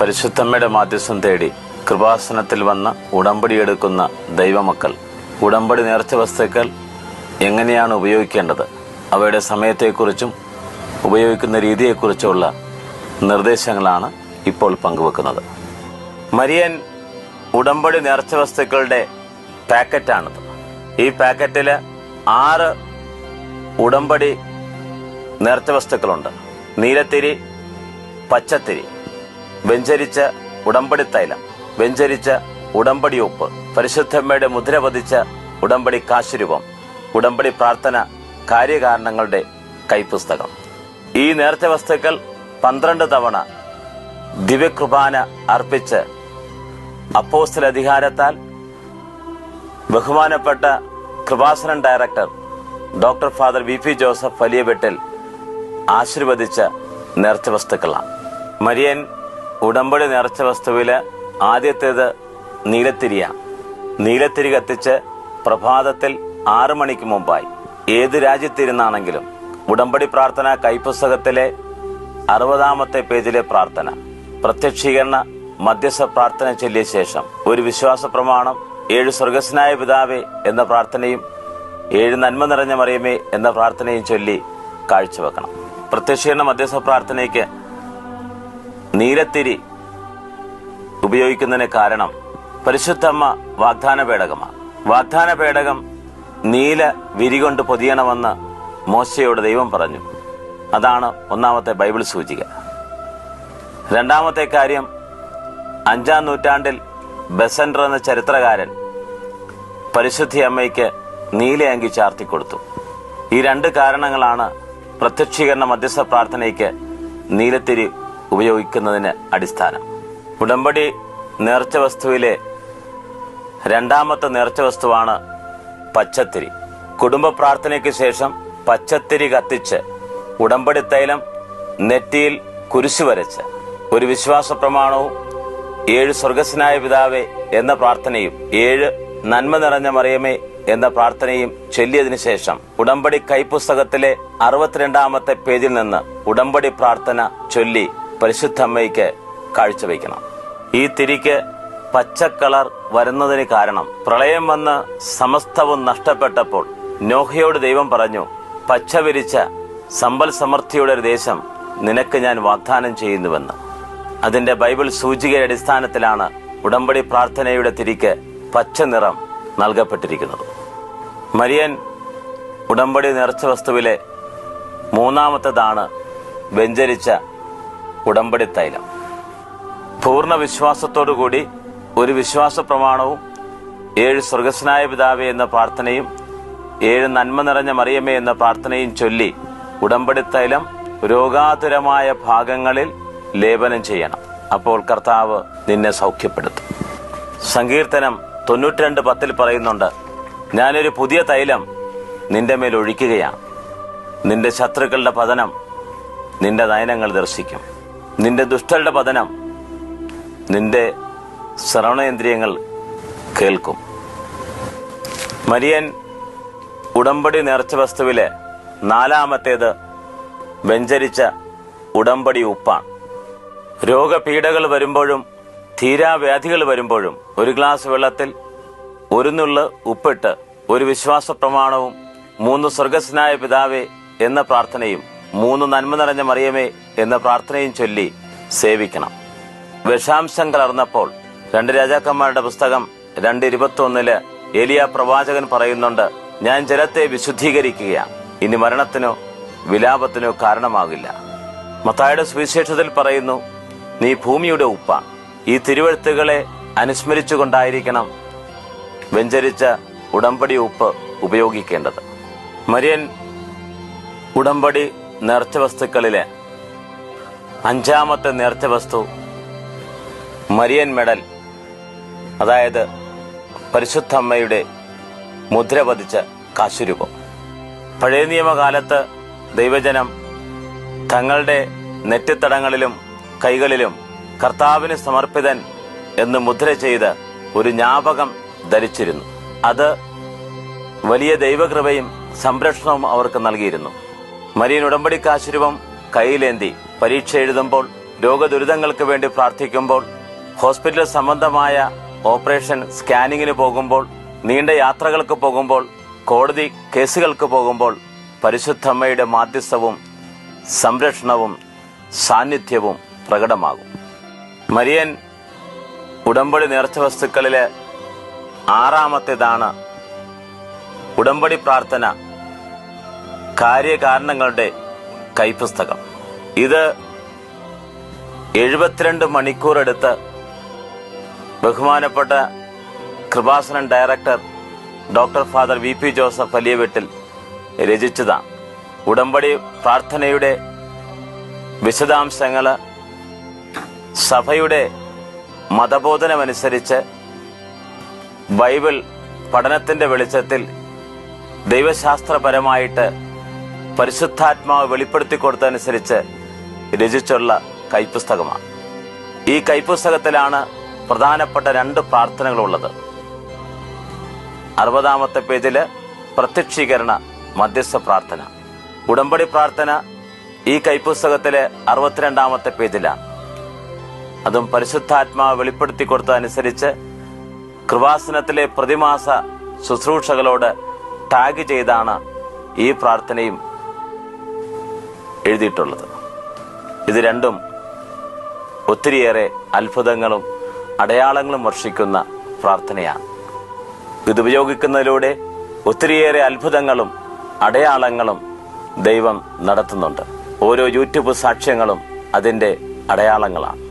പരിശുദ്ധമ്മയുടെ മാധ്യസ്ഥം തേടി കൃപാസനത്തിൽ വന്ന് ഉടമ്പടിയെടുക്കുന്ന ദൈവമക്കൾ ഉടമ്പടി നേർച്ച വസ്തുക്കൾ എങ്ങനെയാണ് ഉപയോഗിക്കേണ്ടത്? അവയുടെ സമയത്തെക്കുറിച്ചും ഉപയോഗിക്കുന്ന രീതിയെക്കുറിച്ചുള്ള നിർദ്ദേശങ്ങളാണ് ഇപ്പോൾ പങ്കുവെക്കുന്നത്. മരിയൻ ഉടമ്പടി നേർച്ച വസ്തുക്കളുടെ പാക്കറ്റാണിത്. ഈ പാക്കറ്റിൽ ആറ് ഉടമ്പടി നേർച്ച വസ്തുക്കളുണ്ട്. നീലത്തിരി പച്ചത്തിരി. വെഞ്ചരിച്ച ഉടമ്പടി തൈലം വെഞ്ചരിച്ച ഉടമ്പടി ഉപ്പ് പരിശുദ്ധമ്മയുടെ മുദ്ര പതിച്ച ഉടമ്പടി കാശുരൂപം ഉടമ്പടി പ്രാർത്ഥന കാര്യകാരണങ്ങളുടെ കൈപ്പുസ്തകം. ഈ നേർച്ച വസ്തുക്കൾ പന്ത്രണ്ട് തവണ ദിവ്യകൃപാന അർപ്പിച്ച് അപ്പോസ്റ്റൽ അധികാരത്താൽ ബഹുമാനപ്പെട്ട Krupasanam director doctor father V P Joseph Valiyaveettil ആശീർവദിച്ച നേർച്ച വസ്തുക്കളാണ്. മരിയൻ ഉടമ്പടി നിറച്ച വസ്തുവിൽ ആദ്യത്തേത് നീലത്തിരിയ. നീലത്തിരി കത്തിച്ച് പ്രഭാതത്തിൽ ആറു മണിക്ക് മുമ്പായി. ഏത് രാജ്യത്തിരുന്നാണെങ്കിലും ഉടമ്പടി പ്രാർത്ഥന കൈപ്പുസ്തകത്തിലെ അറുപതാമത്തെ പേജിലെ പ്രാർത്ഥന പ്രത്യക്ഷീകരണ മധ്യസ്ഥ പ്രാർത്ഥന ചൊല്ലിയ ശേഷം ഒരു വിശ്വാസ പ്രമാണം ഏഴ് സ്വർഗസ്നായ പിതാവേ എന്ന പ്രാർത്ഥനയും ഏഴ് നന്മ നിറഞ്ഞ മറിയമേ എന്ന പ്രാർത്ഥനയും ചൊല്ലി കാഴ്ചവെക്കണം. പ്രത്യക്ഷീകരണ മധ്യസ്ഥ പ്രാർത്ഥനയ്ക്ക് നീലത്തിരി ഉപയോഗിക്കുന്നതിന് കാരണം പരിശുദ്ധമ്മ വാഗ്ദാന പേടകമാണ് വാഗ്ദാന പേടകം നീല വിരി കൊണ്ട് പൊതിയണമെന്ന് മോശയോട് ദൈവം പറഞ്ഞു. അതാണ് ഒന്നാമത്തെ ബൈബിൾ സൂചിക. രണ്ടാമത്തെ കാര്യം അഞ്ചാം നൂറ്റാണ്ടിൽ ബസൻഡർ എന്ന ചരിത്രകാരൻ പരിശുദ്ധി അമ്മയ്ക്ക് നീലയങ്കി ചാർത്തിക്കൊടുത്തു ഈ രണ്ട് കാരണങ്ങളാണ് പ്രത്യക്ഷീകരണ മധ്യസ്ഥ പ്രാർത്ഥനയ്ക്ക് നീലത്തിരി ഉപയോഗിക്കുന്നതിന് അടിസ്ഥാനം. ഉടമ്പടി നേർച്ച വസ്തുവിലെ രണ്ടാമത്തെ നേർച്ച വസ്തുവാണ് പച്ചത്തിരി. കുടുംബ പ്രാർത്ഥനയ്ക്ക് ശേഷം പച്ചത്തിരി കത്തിച്ച് ഉടമ്പടി തൈലം നെറ്റിയിൽ കുരിശു വരച്ച് ഒരു വിശ്വാസ പ്രമാണവും ഏഴ് സ്വർഗസ്നായ പിതാവേ എന്ന പ്രാർത്ഥനയും ഏഴ് നന്മ നിറഞ്ഞ മറിയമേ എന്ന പ്രാർത്ഥനയും ചൊല്ലിയതിനു ശേഷം ഉടമ്പടി കൈപ്പുസ്തകത്തിലെ അറുപത്തിരണ്ടാമത്തെ പേജിൽ നിന്ന് ഉടമ്പടി പ്രാർത്ഥന ചൊല്ലി പരിശുദ്ധമ്മയ്ക്ക് കാഴ്ചവെക്കണം ഈ തിരിക്ക് പച്ചക്കളർ കളർ വരുന്നതിന് കാരണം പ്രളയം വന്ന് സമസ്തവും നഷ്ടപ്പെട്ടപ്പോൾ നോഹയോട് ദൈവം പറഞ്ഞു പച്ച വിരിച്ച സമ്പൽ സമൃദ്ധിയുടെ ഒരു ദേശം നിനക്ക് ഞാൻ വാഗ്ദാനം ചെയ്യുന്നുവെന്ന്. അതിന്റെ ബൈബിൾ സൂചികയുടെ അടിസ്ഥാനത്തിലാണ് ഉടമ്പടി പ്രാർത്ഥനയുടെ തിരിക്ക് പച്ച നിറം നൽകപ്പെട്ടിരിക്കുന്നത്. മരിയൻ ഉടമ്പടി നേർച്ച വസ്തുവിലെ മൂന്നാമത്തേതാണ് വെഞ്ചരിച്ച ഉടമ്പടി തൈലം. പൂർണ വിശ്വാസത്തോടുകൂടി ഒരു വിശ്വാസ പ്രമാണവും ഏഴ് സ്വർഗസ്നായ പിതാവേ എന്ന പ്രാർത്ഥനയും ഏഴ് നന്മ നിറഞ്ഞ മറിയമേ എന്ന പ്രാർത്ഥനയും ചൊല്ലി ഉടമ്പടി തൈലം രോഗാതുരമായ ഭാഗങ്ങളിൽ ലേപനം ചെയ്യണം. അപ്പോൾ കർത്താവ് നിന്നെ സൗഖ്യപ്പെടുത്തും. സങ്കീർത്തനം തൊണ്ണൂറ്റിരണ്ട് പത്തിൽ പറയുന്നുണ്ട് ഞാനൊരു പുതിയ തൈലം നിന്റെ മേൽ ഒഴിക്കുകയാണ്. നിന്റെ ശത്രുക്കളുടെ പതനം നിന്റെ നയനങ്ങൾ ദർശിക്കും. നിന്റെ ദുഷ്ടരുടെ പതനം നിന്റെ ശ്രവണേന്ദ്രിയങ്ങൾ കേൾക്കും. മരിയൻ ഉടമ്പടി നേർച്ച വസ്തുവിലെ നാലാമത്തേത് വെഞ്ചരിച്ച ഉടമ്പടി ഉപ്പാണ്. രോഗപീഠകൾ വരുമ്പോഴും തീരാവ്യാധികൾ വരുമ്പോഴും ഒരു ഗ്ലാസ് വെള്ളത്തിൽ ഒരു നുള്ള് ഉപ്പിട്ട് ഒരു വിശ്വാസ പ്രമാണവും മൂന്ന് സ്വർഗസ്നായ പിതാവേ എന്ന പ്രാർത്ഥനയും മൂന്ന് നന്മ നിറഞ്ഞ മറിയമേ എന്ന പ്രാർത്ഥനയും ചൊല്ലി സേവിക്കണം. വിഷാംശം കലർന്നപ്പോൾ രണ്ട് രാജാക്കന്മാരുടെ പുസ്തകം രണ്ട് ഇരുപത്തൊന്നിൽ എലിയ പ്രവാചകൻ പറയുന്നുണ്ട് ഞാൻ ജലത്തെ വിശുദ്ധീകരിക്കുകയാണ് ഇനി മരണത്തിനോ വിലാപത്തിനോ കാരണമാകില്ല. മത്തായുടെ സുവിശേഷത്തിൽ പറയുന്നു നീ ഭൂമിയുടെ ഉപ്പ. ഈ തിരുവഴുത്തുകളെ അനുസ്മരിച്ചുകൊണ്ടായിരിക്കണം വെഞ്ചരിച്ച ഉടമ്പടി ഉപ്പ് ഉപയോഗിക്കേണ്ടത്. മരിയൻ ഉടമ്പടി നേർച്ച വസ്തുക്കളിലെ അഞ്ചാമത്തെ നേർച്ച വസ്തു മരിയൻ മെഡൽ അതായത് പരിശുദ്ധ അമ്മയുടെ മുദ്ര പതിച്ച കാശുരൂപം. പഴയ നിയമകാലത്ത് ദൈവജനം തങ്ങളുടെ നെറ്റിത്തടങ്ങളിലും കൈകളിലും കർത്താവിന് സമർപ്പിതൻ എന്ന് മുദ്ര ചെയ്ത് ഒരു ജ്ഞാപകം ധരിച്ചിരുന്നു. അത് വലിയ ദൈവകൃപയും സംരക്ഷണവും അവർക്ക് നൽകിയിരുന്നു. മരിയൻ ഉടമ്പടി കാശുരൂപം കയ്യിലേന്തി പരീക്ഷ എഴുതുമ്പോൾ രോഗദുരിതങ്ങൾക്ക് വേണ്ടി പ്രാർത്ഥിക്കുമ്പോൾ ഹോസ്പിറ്റൽ സംബന്ധമായ ഓപ്പറേഷൻ സ്കാനിങ്ങിന് പോകുമ്പോൾ നീണ്ട യാത്രകൾക്ക് പോകുമ്പോൾ കോടതി കേസുകൾക്ക് പോകുമ്പോൾ പരിശുദ്ധമ്മയുടെ മാധ്യസ്ഥവും സംരക്ഷണവും സാന്നിധ്യവും പ്രകടമാകും. മരിയൻ ഉടമ്പടി നേർച്ച വസ്തുക്കളിലെ ആറാമത്തേതാണ് ഉടമ്പടി പ്രാർത്ഥന. കാര്യകാരണങ്ങളുടെ കൈപ്പുസ്തകം. ഇത് എഴുപത്തിരണ്ട് മണിക്കൂർ എടുത്ത് ബഹുമാനപ്പെട്ട Krupasanam director doctor father V P Joseph Valiyaveettil രചിച്ചതാണ്. ഉടമ്പടി പ്രാർത്ഥനയുടെ വിശദാംശങ്ങൾ സഭയുടെ മതബോധനമനുസരിച്ച് ബൈബിൾ പഠനത്തിന്റെ വെളിച്ചത്തിൽ ദൈവശാസ്ത്രപരമായിട്ട് പരിശുദ്ധാത്മാവ് വെളിപ്പെടുത്തി കൊടുത്തതനുസരിച്ച് രചിച്ചുള്ള കൈപ്പുസ്തകമാണ്. ഈ കൈപ്പുസ്തകത്തിലാണ് പ്രധാനപ്പെട്ട രണ്ട് പ്രാർത്ഥനകളുള്ളത്. അറുപതാമത്തെ പേജിൽ പ്രത്യക്ഷീകരണ മധ്യസ്ഥ പ്രാർത്ഥന. ഉടമ്പടി പ്രാർത്ഥന ഈ കൈപ്പുസ്തകത്തിലെ അറുപത്തിരണ്ടാമത്തെ പേജിലാണ്. അതും പരിശുദ്ധാത്മാവ് വെളിപ്പെടുത്തി കൊടുത്തതനുസരിച്ച് കൃപാസനത്തിലെ പ്രതിമാസ ശുശ്രൂഷകളോട് ടാഗ് ചെയ്താണ് ഈ പ്രാർത്ഥനയും എഴുതിയിട്ടുള്ളത്. ഇത് രണ്ടും ഒത്തിരിയേറെ അത്ഭുതങ്ങളും അടയാളങ്ങളും വർഷിക്കുന്ന പ്രാർത്ഥനയാണ്. ഇത് ഉപയോഗിക്കുന്നതിലൂടെ ഒത്തിരിയേറെ അത്ഭുതങ്ങളും അടയാളങ്ങളും ദൈവം നടത്തുന്നുണ്ട്. ഓരോ യൂട്യൂബ് സാക്ഷ്യങ്ങളും അതിന്റെ അടയാളങ്ങളാണ്.